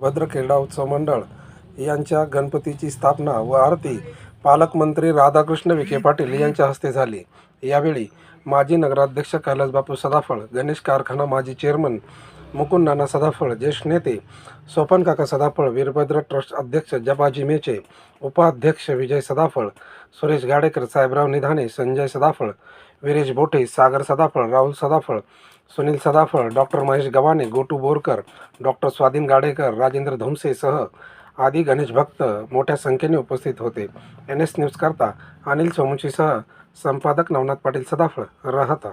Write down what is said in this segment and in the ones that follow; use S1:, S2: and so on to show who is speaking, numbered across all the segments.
S1: भद्र क्रीडा उत्सव मंडळ यांच्या गणपतीची स्थापना व आरती पालकमंत्री राधाकृष्ण विखे पाटील यांच्या हस्ते झाली. यावेळी माजी नगराध्यक्ष कैलासबापू सदाफळ गणेश कारखाना माजी चेअरमन मुकुंद नाना सदाफळ ज्येष्ठ नेते सोपन काका सदाफळ वीरभद्र ट्रस्ट अध्यक्ष जपाजी मेचे उपाध्यक्ष विजय सदाफळ सुरेश गाडेकर साहेबराव निधाने संजय सदाफळ वीरेश बोठे सागर सदाफळ राहुल सदाफळ सुनील सदाफळ डॉक्टर महेश गवाने गोटू बोरकर डॉक्टर स्वाधीन गाडेकर राजेंद्र धुमसेसह आदी गणेश भक्त मोठ्या संख्येने उपस्थित होते. एन एस न्यूजकरता अनिल सोमुचीसह संपादक नवनाथ पाटील सदाफळ राहता.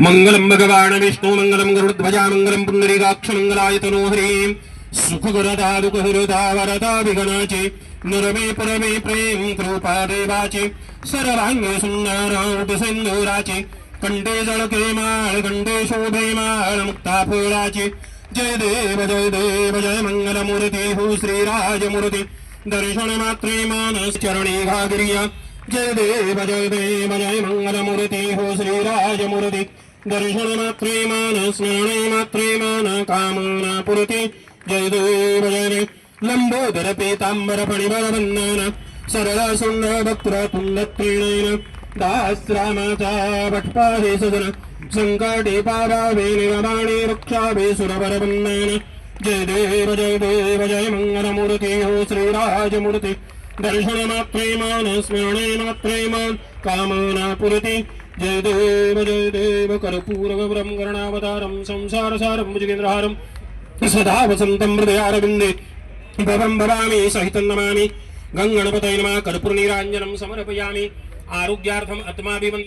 S2: मंगलम भगवान विष्णु, मंगलम गरुडध्वजा मंगलम पुंडरीकाक्ष मंगलाय तनोहरी। सुखगरदा दुःखहृदा वरदा विघ्नाचे नरमे परमे प्रेम कृपा देवाचे सर्वांग सुंदर कंठे जळके माळ कंठे शोभे मुक्ता फुलाचे जय देव जय देव, जय मंगल मंगलमूर्ती, हो श्रीराजमूर्ती। दर्शन मात्रे मानस चरणी घागिरिया। जय देव जय देव, जय मंगल मंगलमूर्ती, हो श्रीराजमूर्ती। दर्शन मात्रे मान स्मरणे मात्रे मान कामना पुरती जय देव जय देव। लंबोदर पीतांबर फणिवर वंदन सरळ सुंद वक्र तुंड दास्रामाचा भटपाहे सदन जय देव जय देव, जय मंगलमूर्ती हो श्रीराजमूर्ती। दर्शन मात्रे स्मरणे मात्रे कामना पुरती जय देव जय देव कर्पूरगौरं गणावतारं संसारसारं, भुजगेन्द्रहारं। सदा वसन्तं हृदयारविन्दे भवं भवामि, सहितं नमामि। गङ्गणपतये नमः, कर्पूरनीराञ्जनं समर्पयामि। आरोग्यार्थम्